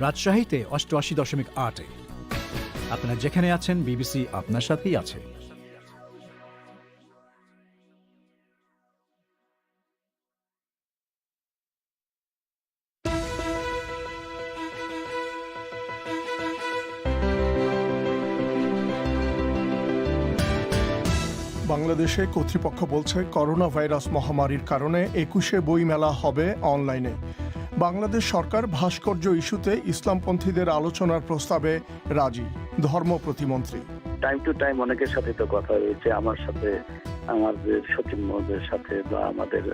রাজশাহীতে অষ্টআশি দশমিক আটে আপনারা যেখানে আছেন, বিবিসি আপনার সাথেই আছে। বাংলাদেশে কর্তৃপক্ষ বলছে, করোনা ভাইরাস মহামারীর কারণে একুশে বইমেলা হবে অনলাইনে। বাংলাদেশ সরকার ভাস্কর্য ইস্যুতে ইসলামপন্থীদের আলোচনার প্রস্তাবে রাজি ধর্ম প্রতিমন্ত্রী। টাইম টু টাইম অনেকের সাথে তো কথা হয়েছে আমার সাথে আমাদের সচিব মহোদয়ের সাথে বা আমাদের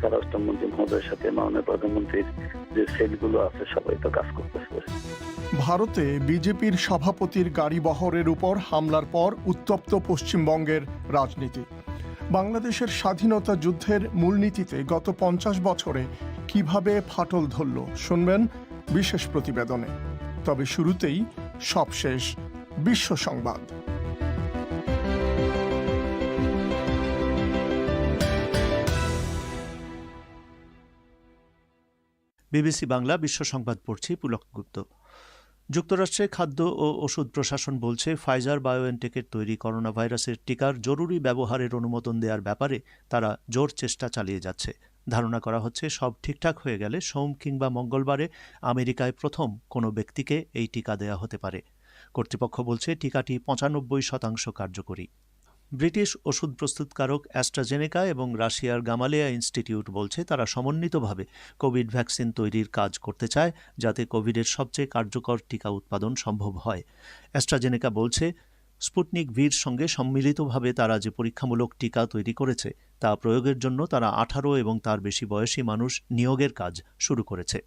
স্বরাষ্ট্রমন্ত্রী মহোদয়ের সাথে মাননীয় প্রধানমন্ত্রীর যে সেলগুলো আছে সবাই তো কাজ করতেছে। ভারতে বিজেপির সভাপতির গাড়ি বহরের উপর হামলার পর উত্তপ্ত পশ্চিমবঙ্গের রাজনীতি। বাংলাদেশের স্বাধীনতা যুদ্ধের মূলনীতিতে গত পঞ্চাশ বছরে কীভাবে ফাটল ধরল, শুনবেন বিশেষ প্রতিবেদনে। তবে শুরুতেই সবশেষ বিশ্ব সংবাদ। বিবিসি বাংলা বিশ্ব সংবাদ পড়ছি পুলক গুপ্ত। যুক্তরাষ্ট্রে খাদ্য ও ওষুধ প্রশাসন বলছে, ফাইজার বায়োএনটেকের তৈরি করোনা ভাইরাসের টিকার জরুরি ব্যবহারের অনুমোদন দেওয়ার ব্যাপারে তারা জোর চেষ্টা চালিয়ে যাচ্ছে। ধারণা করা হচ্ছে সব ঠিকঠাক হয়ে গেলে সোম কিংবা মঙ্গলবারে আমেরিকায় প্রথম কোনো ব্যক্তিকে এই টিকা দেয়া হতে পারে। কর্তৃপক্ষ বলছে টিকাটি পঁচানব্বই শতাংশ কার্যকরী। ব্রিটিশ ওষুধ প্রস্তুতকারক অ্যাস্ট্রাজেনেকা এবং রাশিয়ার গামালেয়া ইনস্টিটিউট বলছে তারা সমন্বিতভাবে কোভিড ভ্যাকসিন তৈরির কাজ করতে চায় যাতে কোভিডের সবচেয়ে কার্যকর টিকা উৎপাদন সম্ভব হয়। অ্যাস্ট্রাজেনেকা বলছে স্পুটনিক ভির সঙ্গে সম্মিলিতভাবে তারা যে পরীক্ষামূলক টিকা তৈরি করেছে, তা প্রয়োগের জন্য তারা আঠারো এবং তার বেশি বয়সী মানুষ নিয়োগের কাজ শুরু করেছে।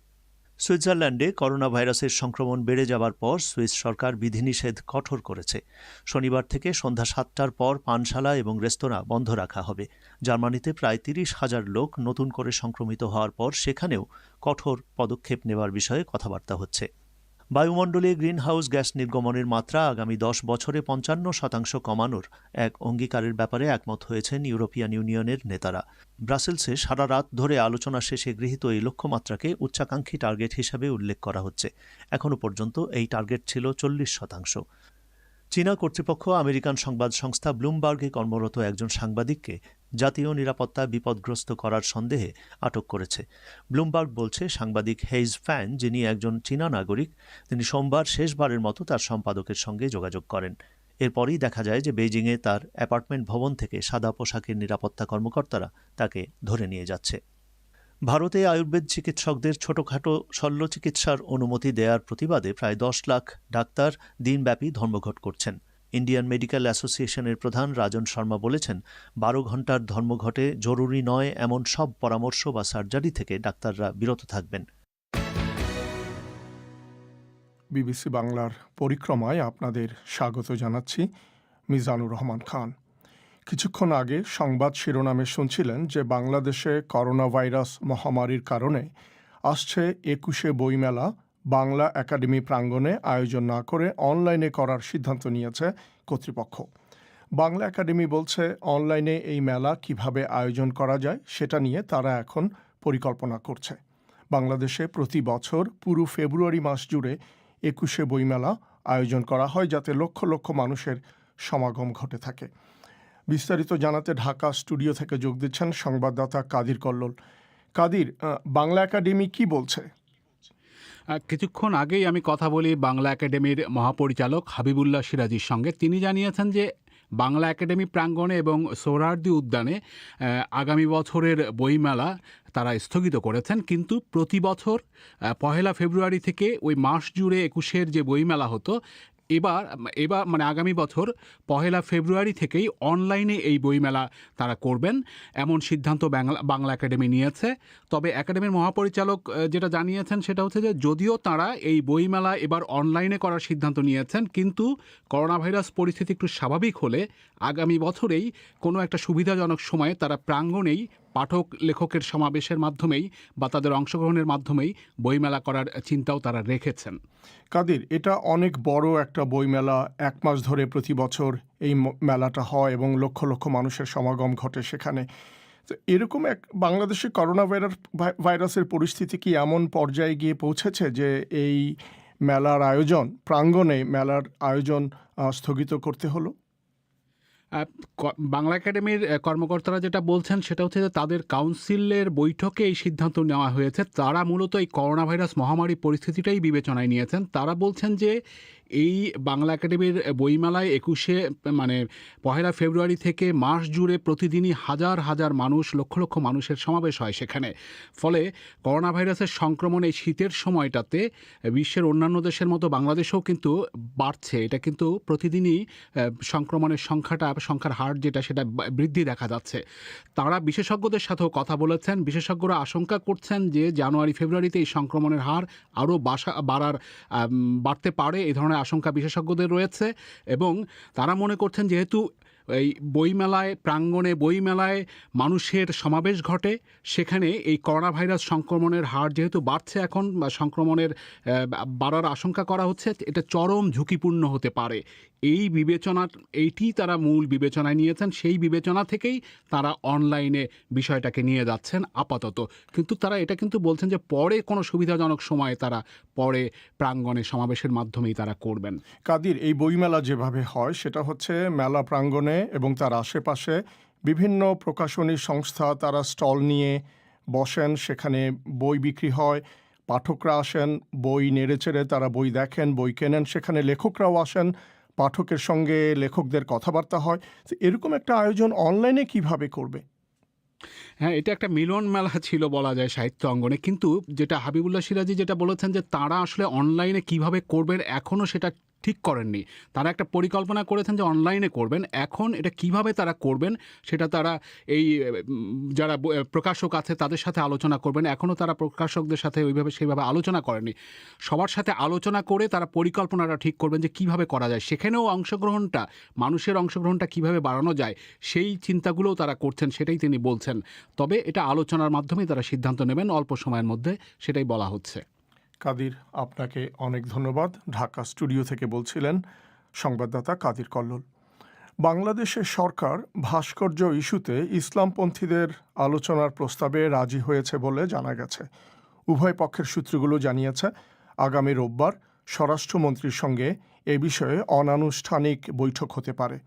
সুইজারল্যান্ডে করোনা ভাইরাসের সংক্রমণ বেড়ে যাবার পর সুইস সরকার বিধিনিষেধ কঠোর করেছে। শনিবার থেকে সন্ধ্যা সাতটার পর পানশালা এবং রেস্তোরাঁ বন্ধ রাখা হবে। জার্মানিতে প্রায় তিরিশ হাজার লোক নতুন করে সংক্রমিত হওয়ার পর সেখানেও কঠোর পদক্ষেপ নেওয়ার বিষয়ে কথাবার্তা হচ্ছে। বায়ুমণ্ডলে গ্রিনহাউস গ্যাস নির্গমনের মাত্রা আগামী দশ বছরে পঞ্চান্ন শতাংশ কমানোর এক অঙ্গীকারের ব্যাপারে একমত হয়েছেন ইউরোপিয়ান ইউনিয়নের নেতারা। ব্রাসেলসে সারা রাত ধরে আলোচনা শেষে গৃহীত এই লক্ষ্যমাত্রাকে উচ্চাকাঙ্ক্ষী টার্গেট হিসাবে উল্লেখ করা হচ্ছে। এখনও পর্যন্ত এই টার্গেট ছিল চল্লিশ শতাংশ। চীনা কর্তৃপক্ষ আমেরিকান সংবাদ সংস্থা ব্লুমবার্গে কর্মরত একজন সাংবাদিককে জাতীয় নিরাপত্তা বিপদগ্রস্ত করার সন্দেহে আটক করেছে। ব্লুমবার্গ বলছে, সাংবাদিক হেইজ ফ্যান, যিনি একজন চীনা নাগরিক, তিনি সোমবার শেষবারের মতো তার সম্পাদকের সঙ্গে যোগাযোগ করেন। এরপরই দেখা যায় যে বেইজিংয়ে তার অ্যাপার্টমেন্ট ভবন থেকে সাদা পোশাকের নিরাপত্তা কর্মকর্তারা তাকে ধরে নিয়ে যাচ্ছে। ভারতে আয়ুর্বেদ চিকিৎসকদের ছোটখাটো শল্য চিকিৎসার অনুমতি দেওয়ার প্রতিবাদে প্রায় দশ লাখ ডাক্তার দিনব্যাপী ধর্মঘট করছেন। ইন্ডিয়ান মেডিকেল অ্যাসোসিয়েশনের প্রধান রাজন শর্মা বলেছেন, বারো ঘণ্টার ধর্মঘটে জরুরি নয়, এমন সব পরামর্শ বা সার্জারি থেকে ডাক্তাররা বিরত থাকবেন। বিবিসি বাংলার পরিক্রমায় আপনাদের স্বাগত জানাচ্ছি মিজানুর রহমান খান। কিছুক্ষণ আগে সংবাদ শিরোনামে শুনছিলেন যে বাংলাদেশে করোনা ভাইরাস মহামারীর কারণে আসছে একুশে বইমেলা বাংলা একাডেমি প্রাঙ্গণে আয়োজন না করে অনলাইনে করার সিদ্ধান্ত নিয়েছে কর্তৃপক্ষ। বাংলা একাডেমি বলছে, অনলাইনে এই মেলা কীভাবে আয়োজন করা যায় সেটা নিয়ে তারা এখন পরিকল্পনা করছে। বাংলাদেশে প্রতি বছর পুরো ফেব্রুয়ারি মাস জুড়ে একুশে বইমেলা আয়োজন করা হয় যাতে লক্ষ লক্ষ মানুষের সমাগম ঘটে থাকে। বিস্তারিত জানাতে ঢাকা স্টুডিও থেকে যোগ দিচ্ছেন সংবাদদাতা কাদির কল্লোল। কাদির বাংলা একাডেমি কি বলছে? কিছুক্ষণ আগেই আমি কথা বলি বাংলা একাডেমির মহাপরিচালক হাবিবুল্লাহ সিরাজির সঙ্গে। তিনি জানিয়েছেন যে বাংলা একাডেমি প্রাঙ্গণে এবং সোহরার্দি উদ্যানে আগামী বছরের বইমেলা তারা স্থগিত করেছেন। কিন্তু প্রতি বছর পহেলা ফেব্রুয়ারি থেকে ওই মাস জুড়ে একুশের যে বইমেলা হতো এবার এবার মানে আগামী বছর পহেলা ফেব্রুয়ারি থেকেই অনলাইনে এই বইমেলা তারা করবেন। এমন সিদ্ধান্ত বাংলা বাংলা একাডেমি নিয়েছে। তবে একাডেমির মহাপরিচালক যেটা জানিয়েছেন সেটা হচ্ছে যে, যদিও তারা এই বইমেলা এবার অনলাইনে করার সিদ্ধান্ত নিয়েছেন, কিন্তু করোনা ভাইরাস পরিস্থিতি একটু স্বাভাবিক হলে আগামী বছরেই কোনো একটা সুবিধাজনক সময়ে তারা প্রাঙ্গণেই পাঠক লেখকের সমাবেশের মাধ্যমেই বা তাদের অংশগ্রহণের মাধ্যমেই বইমেলা করার চিন্তাও তারা রেখেছেন। কাদির, এটা অনেক বড় একটা বইমেলা। এক মাস ধরে প্রতি বছর এই মেলাটা হয় এবং লক্ষ লক্ষ মানুষের সমাগম ঘটে সেখানে। তো এরকম এক বাংলাদেশে করোনা ভাইরাস ভাইরাসের পরিস্থিতি কি এমন পর্যায়ে গিয়ে পৌঁছেছে যে এই মেলার আয়োজন, প্রাঙ্গণে মেলার আয়োজন স্থগিত করতে হলো? বাংলা একাডেমির কর্মকর্তারা যেটা বলছেন সেটা হচ্ছে যে তাদের কাউন্সিলের বৈঠকে এই সিদ্ধান্ত নেওয়া হয়েছে। তারা মূলত এই করোনা ভাইরাস মহামারী পরিস্থিতিটাই বিবেচনায় নিয়েছেন। তারা বলছেন যে এই বাংলা একাডেমির বইমেলায় একুশে মানে পহেলা ফেব্রুয়ারি থেকে মাস জুড়ে প্রতিদিনই হাজার হাজার মানুষ, লক্ষ লক্ষ মানুষের সমাবেশ হয় সেখানে। ফলে করোনা ভাইরাসের সংক্রমণ এই শীতের সময়টাতে বিশ্বের অন্যান্য দেশের মতো বাংলাদেশেও কিন্তু বাড়ছে, এটা কিন্তু প্রতিদিনই সংক্রমণের সংখ্যাটা, সংখ্যার হার যেটা, সেটা বৃদ্ধি দেখা যাচ্ছে। তারা বিশেষজ্ঞদের সাথেও কথা বলেছেন, বিশেষজ্ঞরা আশঙ্কা করছেন যে জানুয়ারি, ফেব্রুয়ারিতে এই সংক্রমণের হার আরও বাসা, বাড়ার বাড়তে পারে এই ধরনের আশঙ্কা বিশেষজ্ঞদের রয়েছে এবং তারা মনে করছেন যেহেতু এই বইমেলায়, প্রাঙ্গণে বইমেলায় মানুষের সমাবেশ ঘটে। সেখানে এই করোনা ভাইরাস সংক্রমণের হার যেহেতু বাড়ছে এখন, বা সংক্রমণের বাড়ার আশঙ্কা করা হচ্ছে, এটা চরম ঝুঁকিপূর্ণ হতে পারে। এই বিবেচনা এইটি তারা মূল বিবেচনায় নিয়েছেন। সেই বিবেচনা থেকেই তারা অনলাইনে বিষয়টাকে নিয়ে যাচ্ছেন আপাতত। কিন্তু তারা এটা কিন্তু বলছেন যে পরে কোনো সুবিধাজনক সময়ে তারা পরে প্রাঙ্গণে সমাবেশের মাধ্যমেই তারা করবেন। কাদির, এই বইমেলা যেভাবে হয়, সেটা হচ্ছে মেলা প্রাঙ্গণে এবং তার আশেপাশে বিভিন্ন প্রকাশনী সংস্থা তারা স্টল নিয়ে বসেন, সেখানে বই বিক্রি হয়, পাঠকরা আসেন, বই নেড়েচেড়ে তারা বই দেখেন, বই কেনেন, সেখানে লেখকরাও আসেন। পাঠকের সঙ্গে লেখকদের কথাবার্তা হয়। এরকম একটা আয়োজন অনলাইনে কীভাবে করবে? হ্যাঁ এটা একটা মিলন মেলা ছিল বলা যায় সাহিত্য অঙ্গনে। কিন্তু যেটা হাবিবুল্লাহ সিরাজি যেটা বলেছেন যে তারা আসলে অনলাইনে কীভাবে করবেন এখনও সেটা ঠিক করেননি। তারা একটা পরিকল্পনা করেছেন যে অনলাইনে করবেন। এখন এটা কীভাবে তারা করবেন সেটা তারা এই যারা প্রকাশক আছে তাদের সাথে আলোচনা করবেন। এখনও তারা প্রকাশকদের সাথে ওইভাবে সেইভাবে আলোচনা করেনি সবার সাথে আলোচনা করে তারা পরিকল্পনাটা ঠিক করবেন যে কীভাবে করা যায়। সেখানেও অংশগ্রহণটা, মানুষের অংশগ্রহণটা কীভাবে বাড়ানো যায়, সেই চিন্তাগুলোও তারা করছেন, সেটাই তিনি বলছেন। তবে এটা আলোচনার মাধ্যমেই তারা সিদ্ধান্ত নেবেন। অল্প সময়ের মধ্যে সেটাই বলা হচ্ছে। কাদির, আপনাকে অনেক ধন্যবাদ। ঢাকা স্টুডিও থেকে বলছিলেন সংবাদদাতা কাদির কল্লোল। বাংলাদেশের সরকার ভাস্কর্য ইস্যুতে ইসলামপন্থীদের আলোচনার প্রস্তাবে রাজি হয়েছে বলে জানা গেছে। উভয় পক্ষের সূত্রগুলো জানিয়েছে, আগামী রোববার স্বরাষ্ট্রমন্ত্রীর সঙ্গে এ বিষয়ে অনানুষ্ঠানিক বৈঠক হতে পারে।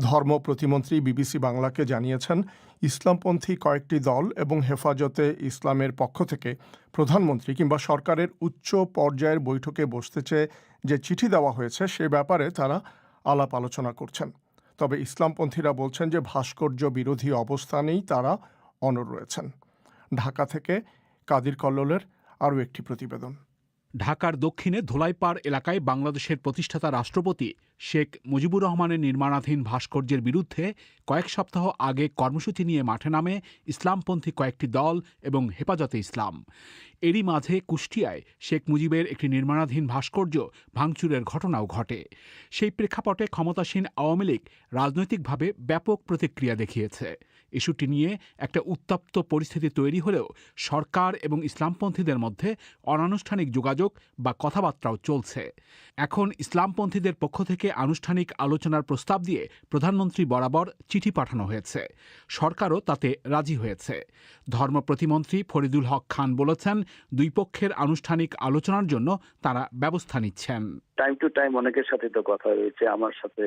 ধর্ম প্রতিমন্ত্রী বিবিসি বাংলাকে জানিয়েছেন ইসলামপন্থী কয়েকটি দল এবং হেফাজতে ইসলামের পক্ষ থেকে প্রধানমন্ত্রী কিংবা সরকারের উচ্চ পর্যায়ের বৈঠকে বসতে চেয়ে যে চিঠি দেওয়া হয়েছে, সে ব্যাপারে তারা আলাপ আলোচনা করছেন। তবে ইসলামপন্থীরা বলছেন যে ভাস্কর্য বিরোধী অবস্থানেই তারা অনড় রয়েছেন। ঢাকা থেকে কাদির কল্লোলের আরও একটি প্রতিবেদন। ঢাকার দক্ষিণে ধোলাইপাড় এলাকায় বাংলাদেশের প্রতিষ্ঠাতা রাষ্ট্রপতি শেখ মুজিবুর রহমানের নির্মাণাধীন ভাস্কর্যের বিরুদ্ধে কয়েক সপ্তাহ আগে কর্মসূচি নিয়ে মাঠে নামে ইসলামপন্থী কয়েকটি দল এবং হেফাজতে ইসলাম। এরই মাঝে কুষ্টিয়ায় শেখ মুজিবের একটি নির্মাণাধীন ভাস্কর্য ভাঙচুরের ঘটনাও ঘটে। সেই প্রেক্ষাপটে ক্ষমতাসীন আওয়ামী লীগ রাজনৈতিকভাবে ব্যাপক প্রতিক্রিয়া দেখিয়েছে। ইস্যুটি নিয়ে একটা উত্তপ্ত পরিস্থিতি তৈরি হলেও সরকার এবং ইসলামপন্থীদের মধ্যে অনানুষ্ঠানিক যোগাযোগ বা কথাবার্তাও চলছে। এখন ইসলামপন্থীদের পক্ষ থেকে আনুষ্ঠানিক আলোচনার প্রস্তাব দিয়ে প্রধানমন্ত্রী বরাবর চিঠি পাঠানো হয়েছে। সরকারও তাতে রাজি হয়েছে। ধর্ম প্রতিমন্ত্রী ফরিদুল হক খান বলেছেন, দুই পক্ষের আনুষ্ঠানিক আলোচনার জন্য তারা ব্যবস্থা নিচ্ছেন। টাইম টু টাইম অনেকের সাথে তো কথা হয়েছে। আমার সাথে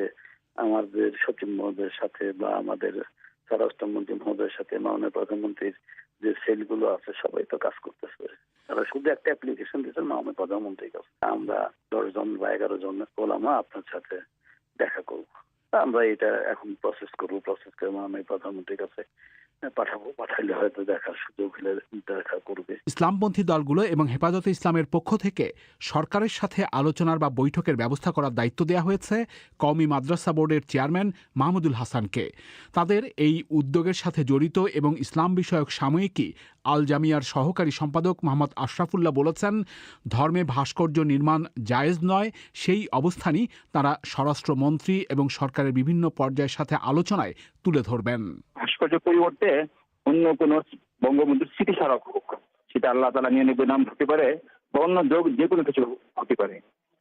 আমাদের সচিব মহোদয়ের সাথে বা আমাদের স্বরাষ্ট্রমন্ত্রী মহোদয়ের সাথে মাননীয় প্রধানমন্ত্রীর যে সেলগুলো আছে, সবাই তো কাজ করতেছে। তারা শুধু একটা অ্যাপ্লিকেশন দিয়েছেন, মাননীয় প্রধানমন্ত্রীর কাছে। আমরা দশ জন বা এগারো জন ওলামা আপনার সাথে দেখা করব। আমরা এটা এখন প্রসেস করব প্রসেস করে মাননীয় প্রধানমন্ত্রীর কাছে করবে। ইসলামপন্থী দলগুলো এবং হেফাজতে ইসলামের পক্ষ থেকে সরকারের সাথে আলোচনার বা বৈঠকের ব্যবস্থা করার দায়িত্ব দেওয়া হয়েছে কওমি মাদ্রাসা বোর্ডের চেয়ারম্যান মাহমুদুল হাসানকে। তাদের এই উদ্যোগের সাথে জড়িত এবং ইসলাম বিষয়ক সাময়িকী আল জামিয়ার সহকারী সম্পাদক মোহাম্মদ আশরাফুল্লাহ বলেছেন, ধর্মে ভাস্কর্য নির্মাণ জায়েজ নয়, সেই অবস্থানই তারা স্বরাষ্ট্রমন্ত্রী এবং সরকারের বিভিন্ন পর্যায়ের সাথে আলোচনায় তুলে ধরবেন। ভাস্কর্য পরিবর্তে অন্য কোন বঙ্গবন্ধুর স্মৃতিস্মারক হোক, সেটা আল্লাহ তালা নিয়ে নেবে নাম হতে পারে বা অন্য যোগ যে কোনো কিছু হতে পারে।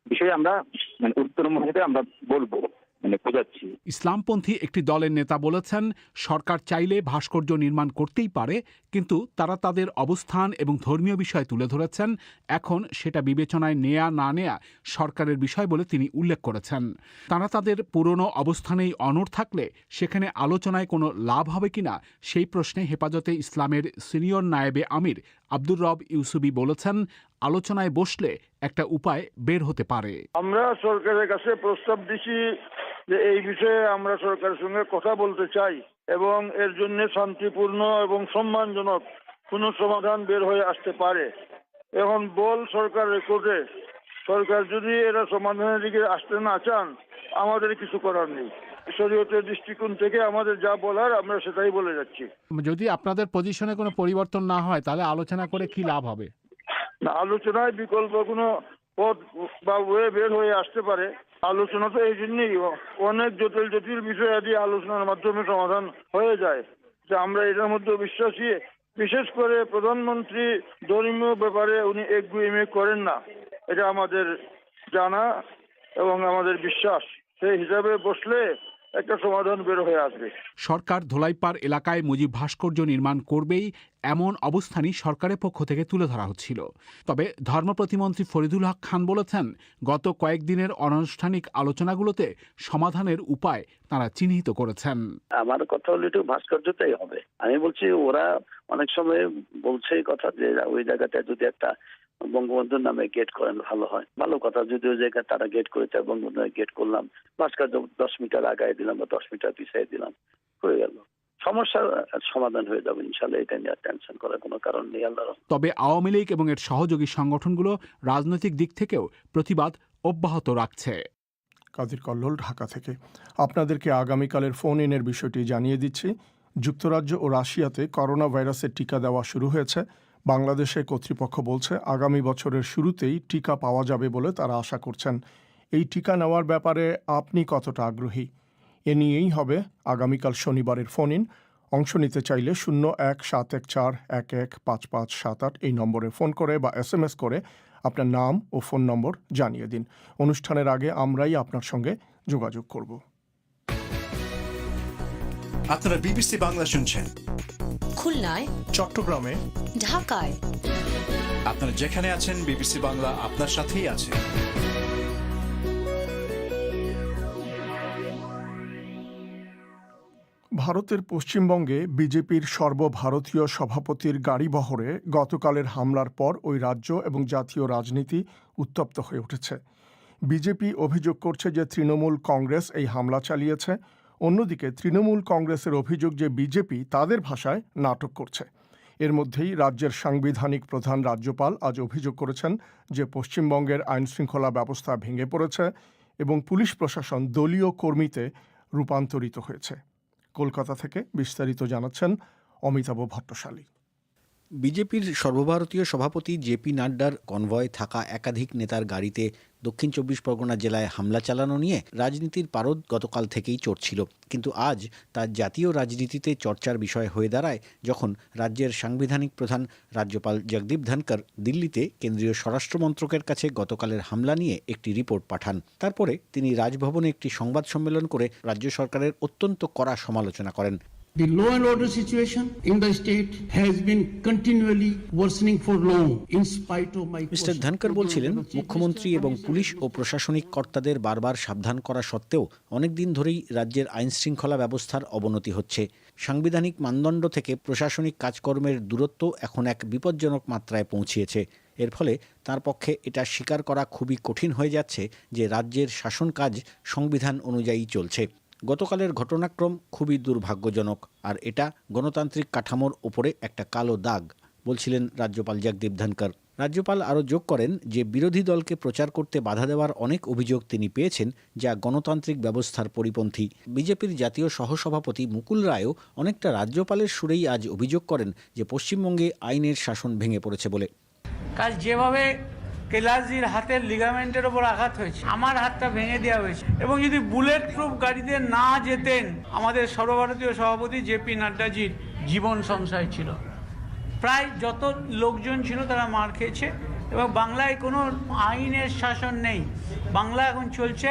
বিষয়ে আমরা মানে উত্তর আমরা বলব। মানে বোঝাচ্ছি ইসলামপন্থী একটি দলের নেতা বলেছেন সরকার চাইলে ভাস্কর্য নির্মাণ করতেই পারে কিন্তু তারা তাদের অবস্থান এবং ধর্মীয় বিষয় তুলে ধরেছেন। এখন সেটা বিবেচনায় নেয়া না নেয়া সরকারের বিষয় বলে তিনি উল্লেখ করেছেন। তারা তাদের পুরনো অবস্থানেই অনড় থাকলে সেখানে আলোচনায় কোনো লাভ হবে কিনা সেই প্রশ্নে হেফাজতে ইসলামের সিনিয়র নায়েবে আমির আব্দুর রব ইউসুবি বলেছেন আলোচনায় বসলে একটা উপায় বের হতে পারে। আমরা সরকারের কাছে প্রস্তাব দিছি যে এই বিষয়ে আমরা সরকারের সঙ্গে কথা বলতে চাই এবং এর জন্য শান্তিপূর্ণ এবং সম্মানজনক কোনো সমাধান বের হয়ে আসতে পারে। এখন বল সরকার রেকর্ডে সরকার যদি এরা সমাধানের দিকে আসতে না চান আমাদের কিছু করার নেই। শরীয়তের দৃষ্টিকোণ থেকে আমাদের যা বলার আমরা সেটাই বলে যাচ্ছি। যদি আপনাদের পজিশনে কোনো পরিবর্তন না হয় তাহলে আলোচনা করে কি লাভ হবে? না আলোচনায় বিকল্প কোনো পথ বা ওয়ে বের হয়ে আসতে পারে। আলোচনা তো এই জন্যই। অনেক জটিল জটিল বিষয় আদি আলোচনার মাধ্যমে সমাধান হয়ে যায়। যে আমরা এটার মধ্যে বিশ্বাসী। বিশেষ করে প্রধানমন্ত্রী ধর্মীয় ব্যাপারে উনি একগুয়েমি করেন না। এটা আমাদের জানা এবং আমাদের বিশ্বাস। সেই হিসাবে বসলে একটা সমাধান বের হয়ে আসবে। সরকার ধোলাইপাড় এলাকায় মুজিব ভাস্কর্য নির্মাণ করবেই এমন অবস্থানই সরকারের পক্ষ থেকে তুলে ধরা হচ্ছিল। তবে ধর্ম প্রতিমন্ত্রী ফরিদুল হক খান বলেছেন গত কয়েকদিনের অনানুষ্ঠানিক আলোচনাগুলোতে সমাধানের উপায় তারা চিহ্নিত করেছেন। আমার কথা হলো একটু ভাস্কর্যটাই হবে। আমি বলছি ওরা অনেক সময় বলছে কথা যে ওই জায়গাটা যদি একটা বঙ্গবন্ধুর নামে গেট করেন ভালো হয়। ভালো কথা যদি ওই জায়গায় তারা গেট করেছে বঙ্গবন্ধু গেট করলাম ভাস্কর্য দশ মিটার আগায় দিলাম বা দশ মিটার পিছিয়ে দিলাম হয়ে গেল। সমস্যার সমাধান হয়ে যাবে ইনশাল্লাহ এটা নিয়ে টেনশন করার কোনো কারণ নেই আল্লাহ তবে আওয়ামী লীগ এবং এর সহযোগী সংগঠনগুলো রাজনৈতিক দিক থেকেও প্রতিবাদ অব্যাহত রাখছে। কাদির কল্লোল ঢাকা থেকে। আপনাদেরকে আগামীকালের ফোন ইনের বিষয়টি জানিয়ে দিচ্ছি। যুক্তরাজ্য ও রাশিয়াতে করোনা ভাইরাসের টিকা দেওয়া শুরু হয়েছে। বাংলাদেশে কর্তৃপক্ষ বলছে, আগামী বছরের শুরুতেই টিকা পাওয়া যাবে বলে তারা আশা করছেন। এই টিকা নেওয়ার ব্যাপারে আপনি কতটা আগ্রহী? এ নিয়েই হবে আগামীকাল শনিবারের ফোন ইন অংশ নিতে চাইলে শূন্য এক সাত এক চার এক এক পাঁচ পাঁচ সাত আট এই নম্বরে ফোন করে বা এস এম এস করে আপনার নাম ও ফোন নম্বর জানিয়ে দিন। অনুষ্ঠানের আগে আমরাই আপনার সঙ্গে যোগাযোগ করব। আপনারা বিবিসি বাংলা শুনছেন। খুলনায়? চট্টগ্রামে। ঢাকায়? আপনারা যেখানে আছেন বিবিসি বাংলা আপনার সাথেই আছে। ভারতের পশ্চিমবঙ্গে বিজেপির সর্বভারতীয় সভাপতির গাড়িবহরে গতকালের হামলার পর ওই রাজ্য এবং জাতীয় রাজনীতি উত্তপ্ত হয়ে উঠেছে। বিজেপি অভিযোগ করছে যে তৃণমূল কংগ্রেস এই হামলা চালিয়েছে। অন্যদিকে তৃণমূল কংগ্রেসের অভিযোগ যে বিজেপি তাদের ভাষায় নাটক করছে। এর মধ্যেই রাজ্যের সাংবিধানিক প্রধান রাজ্যপাল আজ অভিযোগ করেছেন যে পশ্চিমবঙ্গের আইনশৃঙ্খলা ব্যবস্থা ভেঙে পড়েছে এবং পুলিশ প্রশাসন দলীয় কর্মীতে রূপান্তরিত হয়েছে। কলকাতা থেকে বিস্তারিত জানাচ্ছেন অমিতাভ ভট্টশালী। বিজেপির সর্বভারতীয় সভাপতি জেপি নাড্ডার কনভয় থাকা একাধিক নেতার গাড়িতে দক্ষিণ চব্বিশ পরগনা জেলায় হামলা চালানো নিয়ে রাজনীতির পারদ গতকাল থেকেই চড়ছিল কিন্তু আজ তার জাতীয় রাজনীতিতে চর্চার বিষয় হয়ে দাঁড়ায় যখন রাজ্যের সাংবিধানিক প্রধান রাজ্যপাল জগদীপ ধনকর দিল্লিতে কেন্দ্রীয় স্বরাষ্ট্র মন্ত্রকের কাছে গতকালের হামলা নিয়ে একটি রিপোর্ট পাঠান। তারপরে তিনি রাজভবনে একটি সংবাদ সম্মেলন করে রাজ্য সরকারের অত্যন্ত কড়া সমালোচনা করেন। The law and order situation in the state has been continually worsening for long in spite of my mister Dhankhar বলছিলেন মুখ্যমন্ত্রী এবং পুলিশ ও প্রশাসনিক কর্তাদের বারবার সাবধান করা সত্ত্বেও অনেক দিন ধরেই রাজ্যের আইন শৃঙ্খলা ব্যবস্থার অবনতি হচ্ছে। সাংবিধানিক মানদণ্ড থেকে প্রশাসনিক কাজকর্মের দূরত্ব এখন এক বিপজ্জনক মাত্রায় পৌঁছিয়েছে। এর ফলে তার পক্ষে এটা স্বীকার করা খুবই কঠিন হয়ে যাচ্ছে যে রাজ্যের শাসন কাজ সংবিধান অনুযায়ী চলছে। গতকালের ঘটনাক্রম খুবই দুর্ভাগ্যজনক, আর এটা গণতান্ত্রিক কাঠামোর ওপরে একটা কালো দাগ, বলছিলেন রাজ্যপাল জগদীপ ধনকর রাজ্যপাল আরও যোগ করেন যে, বিরোধী দলকে প্রচার করতে বাধা দেওয়ার অনেক অভিযোগ তিনি পেয়েছেন, যা গণতান্ত্রিক ব্যবস্থার পরিপন্থী। বিজেপির জাতীয় সহসভাপতি মুকুল রায়ও অনেকটা রাজ্যপালের সুরেই আজ অভিযোগ করেন যে, পশ্চিমবঙ্গে আইনের শাসন ভেঙে পড়েছে বলে। কাল যেভাবে কেলাসজির হাতের লিগামেন্টের ওপর আঘাত হয়েছে। আমার হাতটা ভেঙে দেওয়া হয়েছে। এবং যদি বুলেট প্রুফ গাড়িতে না যেতেন, আমাদের সর্বভারতীয় সভাপতি জেপি নাড্ডাজির জীবন সংশয় ছিল। প্রায় যত লোকজন ছিল তারা মার খেয়েছে এবং বাংলায় কোনো আইনের শাসন নেই। বাংলা এখন চলছে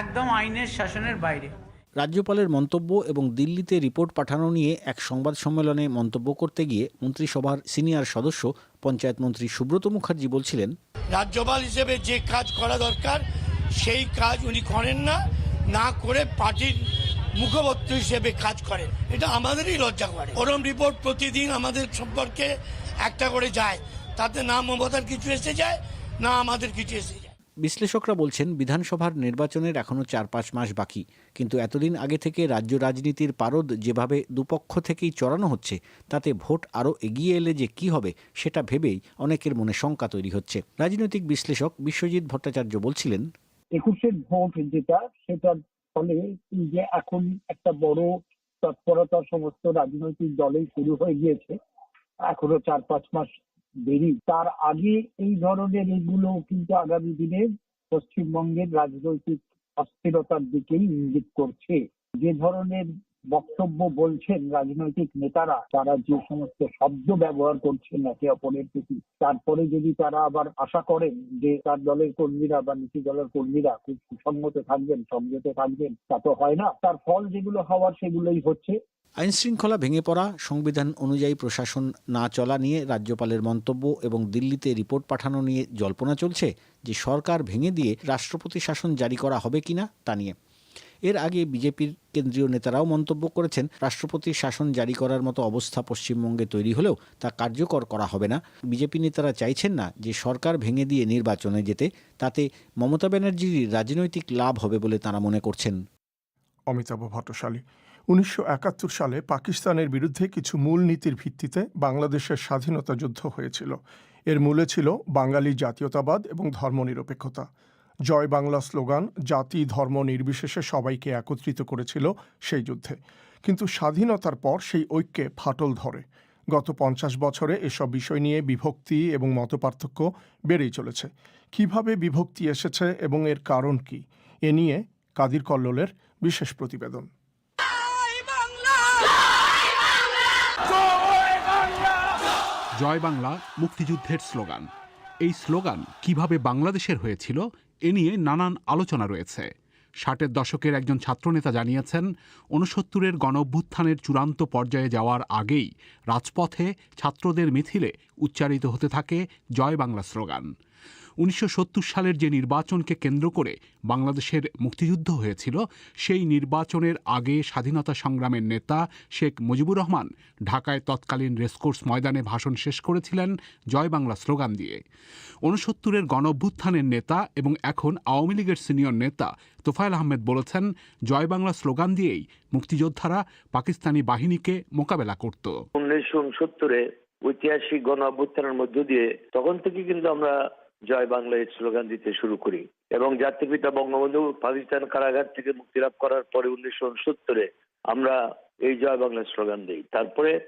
একদম আইনের শাসনের বাইরে। রাজ্যপালের মন্তব্য এবং দিল্লিতে রিপোর্ট পাঠানো নিয়ে এক সংবাদ সম্মেলনে মন্তব্য করতে গিয়ে মন্ত্রিসভার সিনিয়র সদস্য পঞ্চায়েত মন্ত্রী সুব্রত মুখার্জি বলছিলেন রাজ্যপাল হিসেবে যে কাজ করা দরকার, সেই কাজ উনি করেন না না করে পার্টির মুখপত্র হিসেবে কাজ করেন। এটা আমাদেরই লজ্জা করে। ওরম রিপোর্ট প্রতিদিন আমাদের সম্পর্কে একটা করে যায়। তাতে না মমতার কিছু এসে যায়, না আমাদের কিছু এসে যায়। বিশ্লেষকরা বলছেন, বিধানসভার নির্বাচনের এখনও চার পাঁচ মাস বাকি। কিন্তু এতদিন আগে থেকে রাজ্য রাজনীতির পারদ যেভাবে দুপক্ষ থেকেই চড়ানো হচ্ছে, তাতে ভোট আরও এগিয়ে এলে যে কি হবে, সেটা ভেবেই অনেকের মনে শঙ্কা তৈরি হচ্ছে। রাজনৈতিক বিশ্লেষক বিশ্বজিৎ ভট্টাচার্য বলছিলেন, একুশের ভোট যেটা, সেটার ফলে যে এখন একটা বড় তৎপরতা সমস্ত রাজনৈতিক দলে শুরু হয়ে গিয়েছে। এখনও চার পাঁচ মাস দেরি। তার আগে এই ধরনের এগুলো কিন্তু আগামী দিনে পশ্চিমবঙ্গের রাজনৈতিক অস্থিরতার দিকেই ইঙ্গিত করছে। যে ধরনের বক্তব্য বলছেন রাজনৈতিক নেতারা, তারা যে সমস্ত শব্দ ব্যবহার করছেন একে অপরের প্রতি, তারপরে যদি তারা আবার আশা করেন যে তার দলের কর্মীরা বা নীতি দলের কর্মীরা খুব সুসম্মত থাকবেন, সংযত থাকবেন, তা তো হয় না। তার ফল যেগুলো হওয়ার সেগুলোই হচ্ছে। আইন শৃঙ্খলা ভেঙে পড়া, সংবিধান অনুযায়ী প্রশাসন না চলা নিয়ে রাজ্যপালের মন্তব্য এবং দিল্লিতে রিপোর্ট পাঠানো নিয়ে জল্পনা চলছে যে সরকার ভেঙে দিয়ে রাষ্ট্রপতি শাসন জারি করা হবে কিনা তা নিয়ে। এর আগে বিজেপির কেন্দ্রীয় নেতারাও মন্তব্য করেছেন, রাষ্ট্রপতি শাসন জারি করার মতো অবস্থা পশ্চিমবঙ্গে তৈরি হলেও তা কার্যকর করা হবে না। বিজেপি নেতারা চাইছেন না যে সরকার ভেঙে দিয়ে নির্বাচনে যেতে, তাতে মমতা ব্যানার্জির রাজনৈতিক লাভ হবে বলে তারা মনে করছেন। অমিতাভ ভট্টশালী উনিশশো একাত্তর সালে পাকিস্তানের বিরুদ্ধে কিছু মূল নীতির ভিত্তিতে বাংলাদেশের স্বাধীনতা যুদ্ধ হয়েছিল। এর মূলে ছিল বাঙালি জাতীয়তাবাদ এবং ধর্মনিরপেক্ষতা। জয় বাংলা স্লোগান, জাতি, ধর্ম নির্বিশেষে সবাইকে একত্রিত করেছিল সেই যুদ্ধে। কিন্তু স্বাধীনতার পর সেই ঐক্যে ফাটল ধরে। গত পঞ্চাশ বছরে এসব বিষয় নিয়ে বিভক্তি এবং মতপার্থক্য বেড়েই চলেছে। কীভাবে বিভক্তি এসেছে এবং এর কারণ কি? এ নিয়ে কাদির কল্লোলের বিশেষ প্রতিবেদন। জয় বাংলা মুক্তিযুদ্ধের স্লোগান। এই স্লোগান কীভাবে বাংলাদেশের হয়েছিল, এ নিয়ে নানান আলোচনা রয়েছে। ষাটের দশকের একজন ছাত্রনেতা জানিয়েছেন, ঊনসত্তরের গণ অভ্যুত্থানের চূড়ান্ত পর্যায়ে যাওয়ার আগেই রাজপথে ছাত্রদের মিছিলে উচ্চারিত হতে থাকে জয় বাংলা স্লোগান। উনিশশো সত্তর সালের যে নির্বাচনকে কেন্দ্র করে বাংলাদেশের মুক্তিযুদ্ধ হয়েছিল, সেই নির্বাচনের আগে স্বাধীনতা সংগ্রামের নেতা শেখ মুজিবুর রহমান ঢাকায় তৎকালীন রেসকোর্স ময়দানে ভাষণ শেষ করেছিলেন জয় বাংলা স্লোগান দিয়ে। ঊনসত্তরের গণঅভ্যুত্থানের নেতা এবং এখন আওয়ামী লীগের সিনিয়র নেতা তোফায়েল আহমেদ বলেছেন, জয় বাংলা স্লোগান দিয়েই মুক্তিযোদ্ধারা পাকিস্তানি বাহিনীকে মোকাবেলা করত। উনিশশো ঐতিহাসিক গণ অভ্যুত্থানের মধ্য দিয়ে তখন থেকে কিন্তু আমরা জয় বাংলা এই স্লোগান দিতে শুরু করি। এবং জাতির পিতা বঙ্গবন্ধু পাকিস্তান কারাগার থেকে মুক্তি লাভ করার পরে উনিশশো উনসত্তরে আমরা এই জয় বাংলা স্লোগান দিই। তারপরে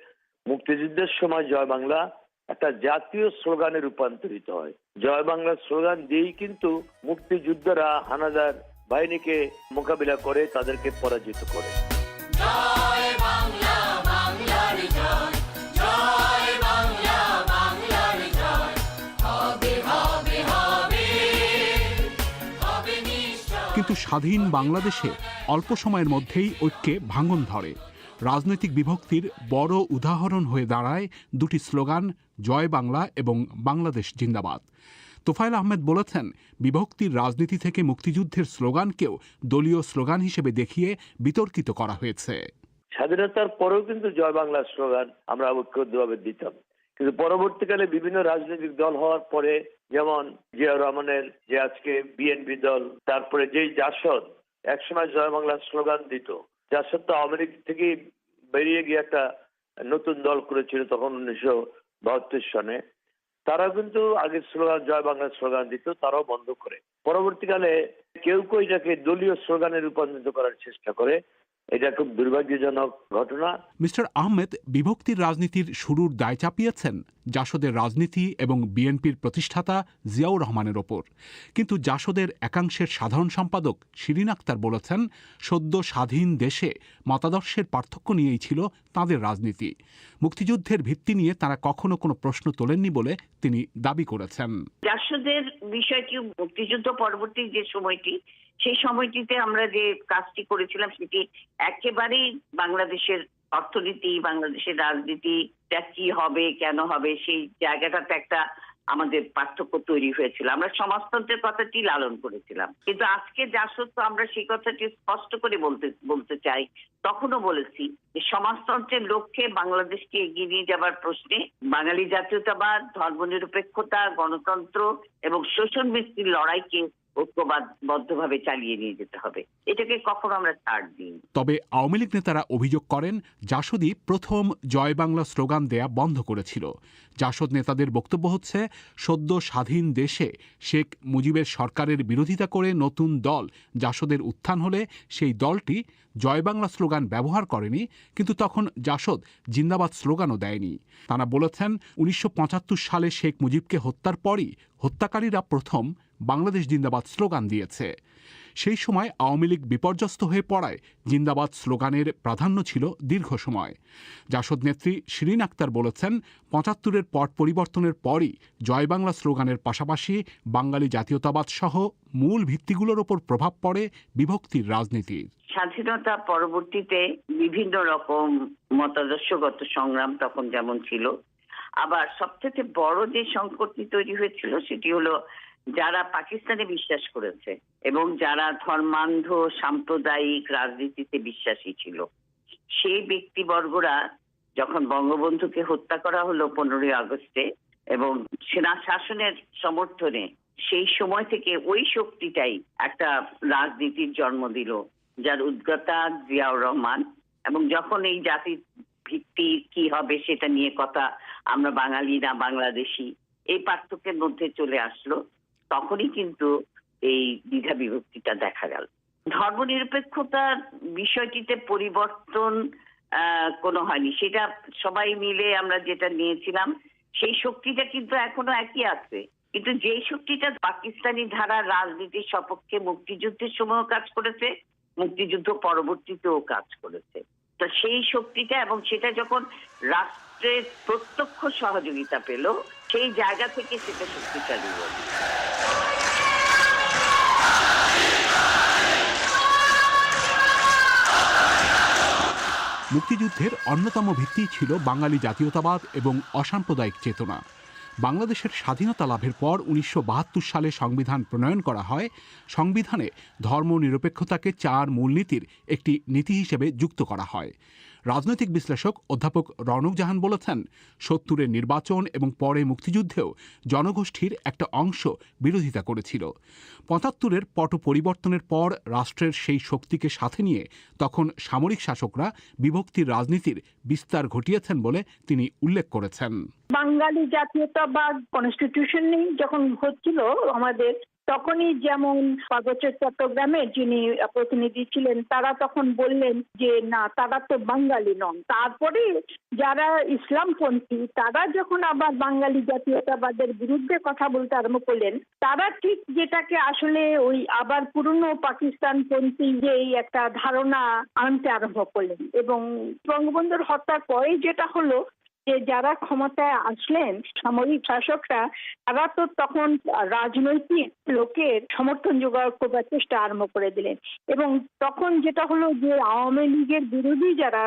মুক্তিযুদ্ধের সময় জয় বাংলা একটা জাতীয় স্লোগানে রূপান্তরিত হয়। জয় বাংলা স্লোগান দিয়েই কিন্তু মুক্তিযুদ্ধরা হানাদার বাহিনীকে মোকাবিলা করে তাদেরকে পরাজিত করে। কিন্তু স্বাধীন বাংলাদেশে অল্প সময়ের মধ্যেই ঐক্যে ভাঙন ধরে। রাজনৈতিক বিভক্তির বড় উদাহরণ হয়ে দাঁড়ায় দুটি স্লোগান, জয় বাংলা এবং বাংলাদেশ জিন্দাবাদ। তোফায়েল আহমেদ বলেছেন, বিভক্তির রাজনীতি থেকে মুক্তিযুদ্ধের স্লোগানকেও দলীয় স্লোগান হিসেবে দেখিয়ে বিতর্কিত করা হয়েছে। স্বাধীনতার পরেও কিন্তু জয় বাংলা স্লোগান আমরা ঐক্যবদ্ধভাবে দিতাম। কিন্তু পরবর্তীকালে বিভিন্ন রাজনৈতিক দল হওয়ার পরে যেমন জিয়াউর রহমানের যে আজকে বিএনপি দল, তারপরে যেই জাসদ, একসময় জয় বাংলা স্লোগান দিত। জাসদ তো লীগ থেকে বেরিয়ে গিয়ে একটা নতুন দল করেছিল তখন উনিশশো বাহাত্তর সনে। তারা কিন্তু আগের স্লোগান, জয় বাংলা স্লোগান দিত, তারাও বন্ধ করে। পরবর্তীকালে কেউ কেউ এটাকে দলীয় স্লোগানে রূপান্তরিত করার চেষ্টা করে। এটা খুব দুর্ভাগ্যজনক ঘটনা। মিস্টার আহমেদ বিভক্তির রাজনীতির শুরুর দায় চাপিয়েছেন জাসদের রাজনীতি এবং বিএনপির প্রতিষ্ঠাতা জিয়াউর রহমানের ওপর। কিন্তু জাসদের একাংশের সাধারণ সম্পাদক শিরিন আক্তার বলেছেন সদ্য স্বাধীন দেশে মতাদর্শের পার্থক্য নিয়েই ছিল তাঁদের রাজনীতি। মুক্তিযুদ্ধের ভিত্তি নিয়ে তারা কখনো কোনো প্রশ্ন তোলেননি বলে তিনি দাবি করেছেন। জাসদের বিষয়টি মুক্তিযুদ্ধ পরবর্তী যে সময়টি সেই সময়টিতে আমরা যে কাজটি করেছিলাম সেটি একেবারেই বাংলাদেশের অর্থনীতি, বাংলাদেশের রাজনীতিটা কি হবে, কেন হবে, সেই জায়গাটাতে একটা আমাদের পার্থক্য তৈরি হয়েছিল। আমরা সমাজতন্ত্রের কথাটি লালন করেছিলাম। কিন্তু আজকে যা সত্য, আমরা সেই কথাটি স্পষ্ট করে বলতে বলতে চাই। তখনও বলেছি যে সমাজতন্ত্রের লক্ষ্যে বাংলাদেশকে এগিয়ে নিয়ে যাবার প্রশ্নে বাঙালি জাতীয়তাবাদ, ধর্মনিরপেক্ষতা, গণতন্ত্র এবং শোষণ মুক্তির লড়াইকে ঐক্যবদ্ধভাবে চালিয়ে নিয়ে যেতে হবে। এটাকে কখনো আমরা ছাড় দিই তবে আওয়ামী লীগ নেতারা অভিযোগ করেন, জাসদই প্রথম জয় বাংলা স্লোগান দেয়া বন্ধ করেছিল। জাসদ নেতাদের বক্তব্য হচ্ছে, সদ্য স্বাধীন দেশে শেখ মুজিবের সরকারের বিরোধিতা করে নতুন দল জাসদের উত্থান হলে সেই দলটি জয় বাংলা স্লোগান ব্যবহার করেনি, কিন্তু তখন জাসদ জিন্দাবাদ স্লোগানও দেয়নি। তারা বলেছেন, উনিশশো পঁচাত্তর সালে শেখ মুজিবকে হত্যার পরই হত্যাকারীরা প্রথম বাংলাদেশ জিন্দাবাদ স্লোগান দিয়েছে। সেই সময় আওয়ামী লীগ বিপর্যস্ত হয়ে পড়ায় জিন্দাবাদ স্লোগানের প্রাধান্য ছিল দীর্ঘ সময়। জাসদ নেত্রী শিরিন আক্তার বলেছেন, পঁচাত্তরের পট পরিবর্তনের পরই জয় বাংলা স্লোগানের পাশাপাশি বাঙালি জাতীয়তাবাদ সহ মূল ভিত্তিগুলোর ওপর প্রভাব পড়ে বিভক্তির রাজনীতির স্বাধীনতা পরবর্তীতে বিভিন্ন রকম মতাদর্শগত সংগ্রাম তখন যেমন ছিল, আবার সবথেকে বড় যে সংকটটি তৈরি হয়েছিল সেটি হলো যারা পাকিস্তানে বিশ্বাস করেছে এবং যারা ধর্মান্ধ, সাম্প্রদায়িক রাজনীতিতে বিশ্বাসী ছিল, সেই ব্যক্তিবর্গরা যখন বঙ্গবন্ধুকে হত্যা করা হলো পনেরোই আগস্টে এবং সেনা শাসনের সমর্থনে, সেই সময় থেকে ওই শক্তিটাই একটা রাজনীতির জন্ম দিল, যার উদ্গতা জিয়াউর রহমান। এবং যখন এই জাতির ভিত্তি কি হবে সেটা নিয়ে কথা আমরা বাঙালি না বাংলাদেশি, এই পার্থক্যের মধ্যে চলে আসলো। তখনই কিন্তু এই দ্বিধা বিভক্তিটা দেখা গেল। ধর্মনিরপেক্ষতার বিষয়টিতে পরিবর্তন কোনো হয়নি। সেটা সবাই মিলে আমরা যেটা নিয়েছিলাম, সেই শক্তিটা কিন্তু এখনও একই আছে। কিন্তু যে শক্তিটা পাকিস্তানি ধারা রাজনীতির সপক্ষে মুক্তিযুদ্ধের সময়ও কাজ করেছে, মুক্তিযুদ্ধ পরবর্তীতেও কাজ করেছে। তো সেই শক্তিটা এবং সেটা যখন রাষ্ট্রের প্রত্যক্ষ সহযোগিতা পেল সেই জায়গা থেকে সেটা শক্তিশালী হলো। মুক্তিযুদ্ধের অন্যতম ভিত্তি ছিল বাঙালি জাতীয়তাবাদ এবং অসাম্প্রদায়িক চেতনা। বাংলাদেশের স্বাধীনতা লাভের পর উনিশশো বাহাত্তর সালে সংবিধান প্রণয়ন করা হয়। সংবিধানে ধর্মনিরপেক্ষতাকে চার মূলনীতির একটি নীতি হিসেবে যুক্ত করা হয়। রাজনৈতিক বিশ্লেষক অধ্যাপক রনক জাহান বলেছেন, সত্তরের নির্বাচন এবং পরে মুক্তিযুদ্ধেও জনগোষ্ঠীর একটা অংশ বিরোধিতা করেছিল। পঁচাত্তরের পট পরিবর্তনের পর রাষ্ট্রের সেই শক্তিকে সাথে নিয়ে তখন সামরিক শাসকরা বিভক্তির রাজনীতির বিস্তার ঘটিয়েছেন বলে তিনি উল্লেখ করেছেন। বাঙালি জাতীয়তাবাদ কনস্টিটিউশন নেই যখন হচ্ছিল, আমাদের তখনই যেমন পার্বত্য চট্টগ্রামে যিনি প্রতিনিধি ছিলেন, তারা তখন বললেন যে, না, তারা তো বাঙালি নন। তারপরে যারা ইসলামপন্থী, তারা যখন আবার বাঙালি জাতীয়তাবাদের বিরুদ্ধে কথা বলতে আরম্ভ করলেন, তারা ঠিক যেটাকে আসলে ওই আবার পুরনো পাকিস্তানপন্থী যে একটা ধারণা আনতে আরম্ভ করলেন এবং বঙ্গবন্ধুর হত্যার পরে যেটা হলো যে যারা ক্ষমতায় আসলেন সামরিক শাসকরা, তারা তো তখন রাজনৈতিক লোকের সমর্থন জোগাড় করবার চেষ্টা আরম্ভ করে দিলেন। এবং তখন যেটা হলো যে আওয়ামী লীগের বিরোধী যারা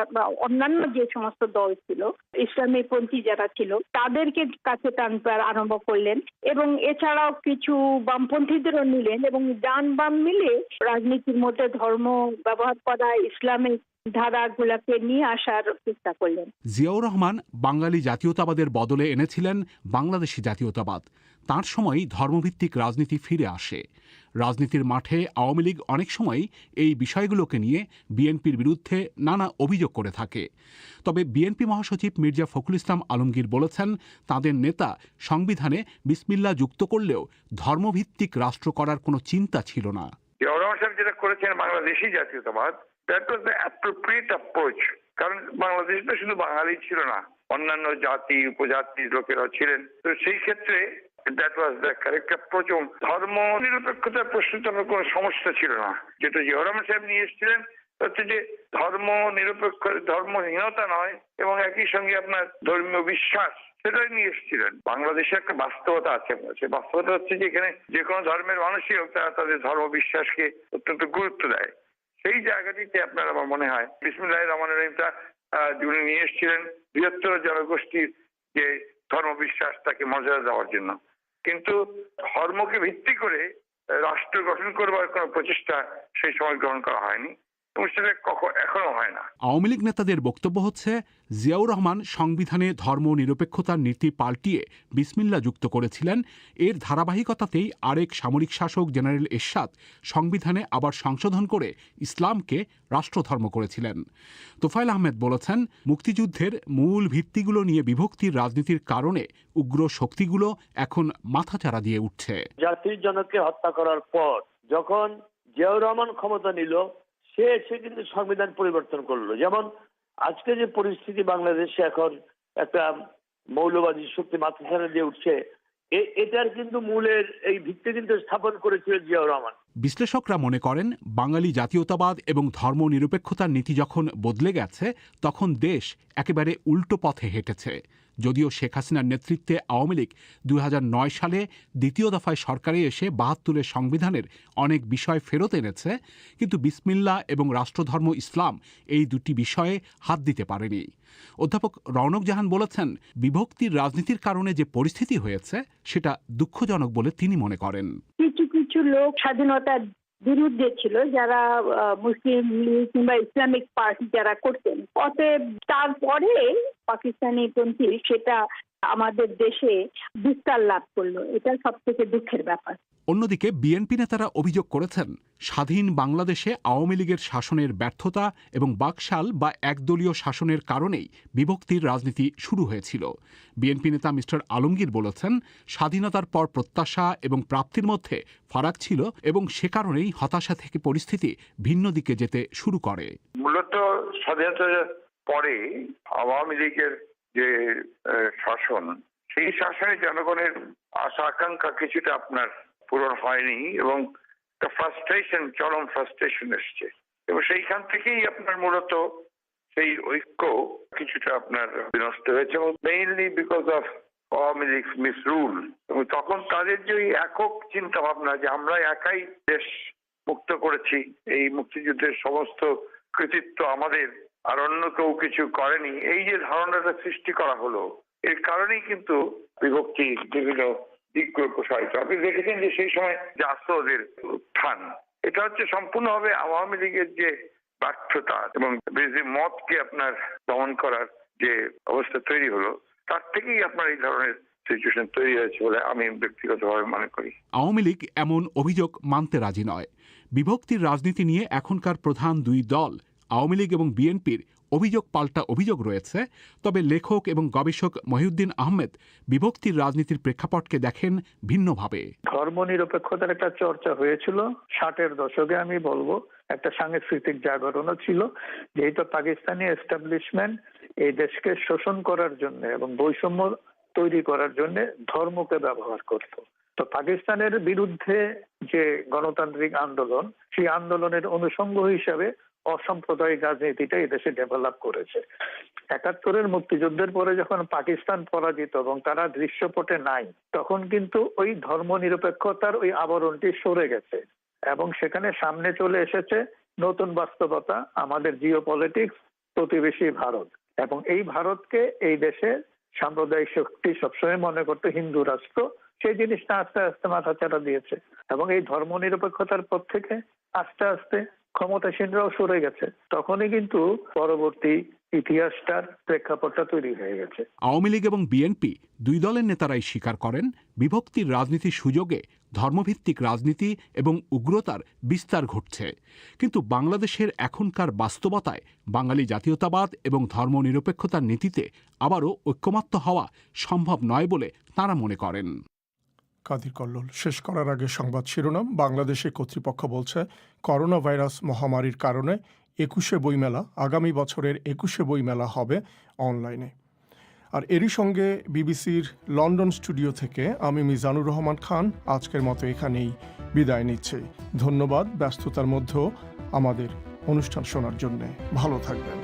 অন্যান্য যে সমস্ত দল ছিল ইসলামী পন্থী যারা ছিল, তাদেরকে কাছে টানতে আরম্ভ করলেন এবং এছাড়াও কিছু বামপন্থীদেরও নিলেন এবং ডান বাম মিলে রাজনীতির মধ্যে ধর্ম ব্যবহার করা, ইসলামিক ধারাগুলাকে নিয়ে আসার চেষ্টা করলেন। জিয়াউর রহমান বাঙালি জাতীয়তাবাদের বদলে এনেছিলেন বাংলাদেশি জাতীয়তাবাদ। তার সময়ই ধর্মভিত্তিক রাজনীতি ফিরে আসে। রাজনীতির মাঠে আওয়ামী লীগ অনেক সময় এই বিষয়গুলোকে নিয়ে বিএনপির বিরুদ্ধে নানা অভিযোগ করে থাকে। তবে বিএনপি মহাসচিব মির্জা ফখরুল ইসলাম আলমগীর বলেছেন তাদের নেতা সংবিধানে বিসমিল্লা যুক্ত করলেও ধর্মভিত্তিক রাষ্ট্র করার কোনো চিন্তা ছিল না। জিয়াউর রহমান সাহেব যেটা করেছেন বাংলাদেশি জাতীয়তাবাদ that was the appropriate approach কারণ বাংলাদেশ তো শুধু বাঙালি ছিল না, অন্যান্য জাতি, উপজাতির লোকেরাও ছিলেন। তো সেই ক্ষেত্রে that was the correct approach এবং ধর্ম নিরপেক্ষতার প্রশ্নে তো আমার কোনো সমস্যা ছিল না। যেটা রহমান সাহেব নিয়ে এসেছিলেন হচ্ছে যে ধর্ম নিরপেক্ষ, ধর্মহীনতা নয় এবং একই সঙ্গে আপনার ধর্মীয় বিশ্বাস, সেটাই নিয়ে এসেছিলেন। বাংলাদেশে একটা বাস্তবতা আছে। সে বাস্তবতা হচ্ছে যে এখানে যে কোনো ধর্মের মানুষই হোক, তারা তাদের ধর্ম বিশ্বাসকে অত্যন্ত গুরুত্ব দেয়। সেই জায়গাটিতে আপনার আমার মনে হয় বিসমুল্লাহ রহমান রহিমটা যিনি নিয়ে এসেছিলেন বৃহত্তর জনগোষ্ঠীর যে ধর্মবিশ্বাস, তাকে মর্যাদা দেওয়ার জন্য। কিন্তু ধর্মকে ভিত্তি করে রাষ্ট্র গঠন করবার কোনো প্রচেষ্টা সেই সময় গ্রহণ করা হয়নি। সেটা কখন এখনও হয় না। আওয়ামী লীগ নেতাদের বক্তব্য হচ্ছে জিয়াউর রহমান সংবিধানে ধর্ম নিরপেক্ষতার নীতি পাল্টিয়ে বিসমিল্লা যুক্ত করেছিলেন। এর ধারাবাহিকতাতেই আরেক সামরিক শাসক জেনারেল এরশাদ সংবিধানে আবার সংশোধন করে ইসলামকে রাষ্ট্রধর্ম করেছিলেন। তোফায়েল আহমেদ বলেছেন মুক্তিযুদ্ধের মূল ভিত্তিগুলো নিয়ে বিভক্তির রাজনীতির কারণে উগ্র শক্তিগুলো এখন মাথাচাড়া দিয়ে উঠছে। জাতির জনককে হত্যা করার পর যখন জিয়াউর রহমান ক্ষমতা নিল সে এসে কিন্তু সংবিধান পরিবর্তন করল। যেমন আজকে যে পরিস্থিতি বাংলাদেশে এখন একটা মৌলবাদী শক্তি মাথাছাড়া দিয়ে উঠছে এটার কিন্তু মূলের এই ভিত্তি কিন্তু স্থাপন করেছিল জিয়াউর রহমান। বিশ্লেষকরা মনে করেন, বাঙালি জাতীয়তাবাদ এবং ধর্ম নিরপেক্ষতার নীতি যখন বদলে গেছে, তখন দেশ একেবারে উল্টো পথে হেঁটেছে। যদিও শেখ হাসিনার নেতৃত্বে আওয়ামী লীগ দু হাজার নয় সালে দ্বিতীয় দফায় সরকারে এসে বাহাত্তরের সংবিধানের অনেক বিষয় ফেরত এনেছে, কিন্তু বিসমিল্লা এবং রাষ্ট্রধর্ম ইসলাম এই দুটি বিষয়ে হাত দিতে পারেনি। অধ্যাপক রৌনক জাহান বলেছেন, বিভক্তির রাজনীতির কারণে যে পরিস্থিতি হয়েছে, সেটা দুঃখজনক বলে তিনি মনে করেন। কিছু কিছু লোক স্বাধীনতার বিরুদ্ধে ছিল যারা মুসলিম কিংবা ইসলামিক পার্টি যারা করতেন। অতএব তারপরে পাকিস্তানি পন্থী সেটা আমাদের দেশে বিস্তার লাভ করল। এটা সব থেকে দুঃখের ব্যাপার। অন্যদিকে বিএনপি নেতারা অভিযোগ করেছেন, স্বাধীন বাংলাদেশে আওয়ামী লীগের শাসনের ব্যর্থতা এবং বাকশাল বা একদলীয় শাসনের কারণেই বিভক্তির রাজনীতি শুরু হয়েছিল। বিএনপি নেতা মিস্টার আলমগীর বলেছেন, স্বাধীনতার পর প্রত্যাশা এবং প্রাপ্তির মধ্যে ফারাক ছিল এবং সে কারণেই হতাশা থেকে পরিস্থিতি ভিন্ন দিকে যেতে শুরু করে। মূলত স্বাধীনতার পরে আওয়ামী লীগের যে শাসন, সেই শাসনে জনগণের আশা আকাঙ্ক্ষা কিছুটা আপনার পূরণ হয়নি এবং একটা ফ্রাস্ট্রেশন চরম ফ্রাস্ট্রেশন এসছে। এবং সেইখান থেকেই আপনার মূলত সেই ঐক্য কিছুটা আপনার বিনষ্ট হয়েছে এবং mainly because of Awami League misrule এবং তখন তাদের যে একক চিন্তা ভাবনা যে আমরা একাই দেশ মুক্ত করেছি, এই মুক্তিযুদ্ধের সমস্ত কৃতিত্ব আমাদের, আর অন্য কেউ কিছু করেনি, এই যে ধারণাটা সৃষ্টি করা হলো, এর কারণেই কিন্তু বিভক্তি বিভিন্ন দিকগুলো প্রসারিত আপনি দেখেছেন যে সেই সময় জাসদের উত্থান, এটা হচ্ছে সম্পূর্ণভাবে আওয়ামী লীগের যে ব্যর্থতা এবং যে মতকে আপনার দমন করার যে অবস্থা তৈরি হলো, তার থেকেই আপনার এই ধরনের সিচুয়েশন তৈরি হয়েছে বলে আমি ব্যক্তিগতভাবে মনে করি। আওয়ামী লীগ এমন অভিযোগ মানতে রাজি নয়। বিভক্তির রাজনীতি নিয়ে এখনকার প্রধান দুই দল, আওয়ামী লীগ এবং বিএনপির অভিযোগ পাল্টা অভিযোগ রয়েছে, তবে লেখক এবং গবেষক মহিউদ্দিন আহমেদ বিভক্তির রাজনীতির প্রেক্ষাপটকে দেখেন ভিন্নভাবে। ধর্ম নিরপেক্ষতার একটা চর্চা হয়েছিল, ষাটের দশকে আমি বলব, একটা সাংস্কৃতিক জাগরণও ছিল, যেহেতু পাকিস্তানি এস্টাবলিশমেন্ট এই দেশকে শোষণ করার জন্য এবং বৈষম্য তৈরি করার জন্য ধর্মকে ব্যবহার করত। তো পাকিস্তানের বিরুদ্ধে যে গণতান্ত্রিক আন্দোলন, সেই আন্দোলনের অনুষঙ্গ হিসাবে অসাম্প্রদায়িক রাজনীতিটা এদেশে ডেভেলপ করেছে। একাত্তরের মুক্তিযুদ্ধের পরে যখন পাকিস্তান পরাজিত এবং তারা দৃশ্যপটে নাই, তখন কিন্তু ওই ধর্ম নিরপেক্ষতার ওই আবরণটি সরে গেছে এবং সেখানে সামনে চলে এসেছে নতুন বাস্তবতা, আমাদের জিও পলিটিক্স প্রতিবেশী ভারত। এবং এই ভারতকে এই দেশে সাম্প্রদায়িক শক্তি সবসময় মনে করতো হিন্দু রাষ্ট্র, সেই জিনিসটা আস্তে আস্তে মাথাচাড়া দিয়েছে। এবং এই ধর্ম নিরপেক্ষতার পর থেকে আস্তে আস্তে ক্ষমতাসীনরাও সরে গেছে। তখনই কিন্তু পরবর্তী ইতিহাসটার প্রেক্ষাপটটা তৈরি হয়ে গেছে। আওয়ামী লীগ এবং বিএনপি দুই দলের নেতারাই স্বীকার করেন, বিভক্তির রাজনীতির সুযোগে ধর্মভিত্তিক রাজনীতি এবং উগ্রতার বিস্তার ঘটছে। কিন্তু বাংলাদেশের এখনকার বাস্তবতায় বাঙালি জাতীয়তাবাদ এবং ধর্মনিরপেক্ষতার নীতিতে আবারও ঐক্যমাত্র হওয়া সম্ভব নয় বলে তাঁরা মনে করেন। কাদির কল্লোল। শেষ করার আগে সংবাদ শিরোনাম। বাংলাদেশে কর্তৃপক্ষ বলছে করোনা ভাইরাস মহামারীর কারণে একুশে বইমেলা, আগামী বছরের একুশে বইমেলা হবে অনলাইনে। আর এরই সঙ্গে বিবিসির লন্ডন স্টুডিও থেকে আমি মিজানুর রহমান খান আজকের মতো এখানেই বিদায় নিচ্ছি। ধন্যবাদ ব্যস্ততার মধ্যেও আমাদের অনুষ্ঠান শোনার জন্যে। ভালো থাকবেন।